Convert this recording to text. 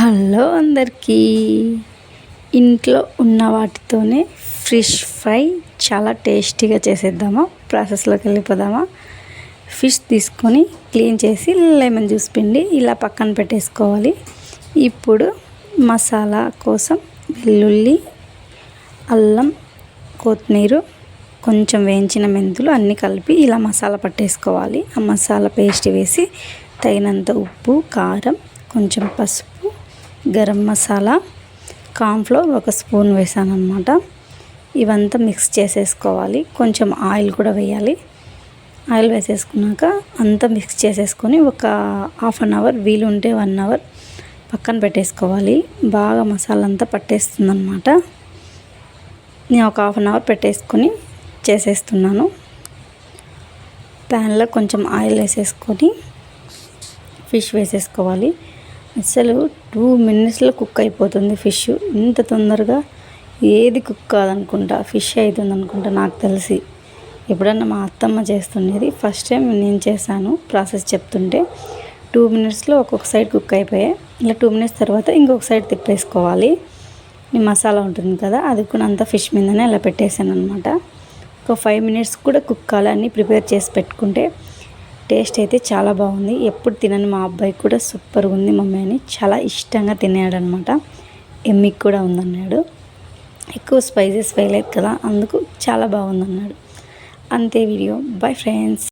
Hello అందరికీ. ఇంట్లో ఉన్న వాటితోనే ఫిష్ ఫ్రై చాలా టేస్టీగా చేసేద్దామా? ప్రాసెస్లోకి వెళ్ళిపోదామా? ఫిష్ తీసుకొని క్లీన్ చేసి లెమన్ జ్యూస్ పిండి ఇలా పక్కన పెట్టేసుకోవాలి. ఇప్పుడు మసాలా కోసం వెల్లుల్లి అల్లం కొత్తిమీర కొంచెం వేయించిన మెంతులు అన్నీ కలిపి ఇలా మసాలా పట్టేసుకోవాలి. ఆ మసాలా పేస్ట్ వేసి తగినంత ఉప్పు కారం కొంచెం పసుపు గరం మసాలా కార్న్ఫ్లోర్ ఒక స్పూన్ వేసాను అనమాట ఇవంతా మిక్స్ చేసేసుకోవాలి. కొంచెం ఆయిల్ కూడా వేయాలి. ఆయిల్ వేసేసుకున్నాక అంతా మిక్స్ చేసేసుకొని ఒక హాఫ్ అన్ అవర్ వీలుంటే వన్ అవర్ పక్కన పెట్టేసుకోవాలి. బాగా మసాలా అంతా పట్టేస్తుంది అనమాట నేను ఒక హాఫ్ అన్ అవర్ పెట్టేసుకొని చేసేస్తున్నాను. ప్యాన్లో కొంచెం ఆయిల్ వేసేసుకొని ఫిష్ వేసేసుకోవాలి. అసలు టూ మినిట్స్లో కుక్ అయిపోతుంది ఫిష్. ఇంత తొందరగా ఏది కుక్ కాదనుకుంటా ఫిష్ అవుతుంది అనుకుంటా నాకు తెలిసి. ఎప్పుడన్నా మా అత్తమ్మ చేస్తుండేది. ఫస్ట్ టైం నేను చేశాను ప్రాసెస్ చెప్తుంటే. టూ మినిట్స్లో ఒక్కొక్క సైడ్ కుక్ అయిపోయాయి. ఇలా టూ మినిట్స్ తర్వాత ఇంకొక సైడ్ తిప్పేసుకోవాలి. మసాలా ఉంటుంది కదా అది కూడా అంతా ఫిష్ మీదనే ఇలా పెట్టేశాను అనమాట ఒక ఫైవ్ మినిట్స్ కూడా కుక్ కావాలని ప్రిపేర్ చేసి పెట్టుకుంటే టేస్ట్ అయితే చాలా బాగుంది. ఎప్పుడు తినని మా అబ్బాయి కూడా సూపర్గా ఉంది మమ్మీ అని. చాలా ఇష్టంగా తినేడు అనమాట ఎమ్మికి కూడా ఉందన్నాడు. ఎక్కువ స్పైసెస్ వేయలేదు కదా అందుకు చాలా బాగుందన్నాడు. అంతే వీడియో బై ఫ్రెండ్స్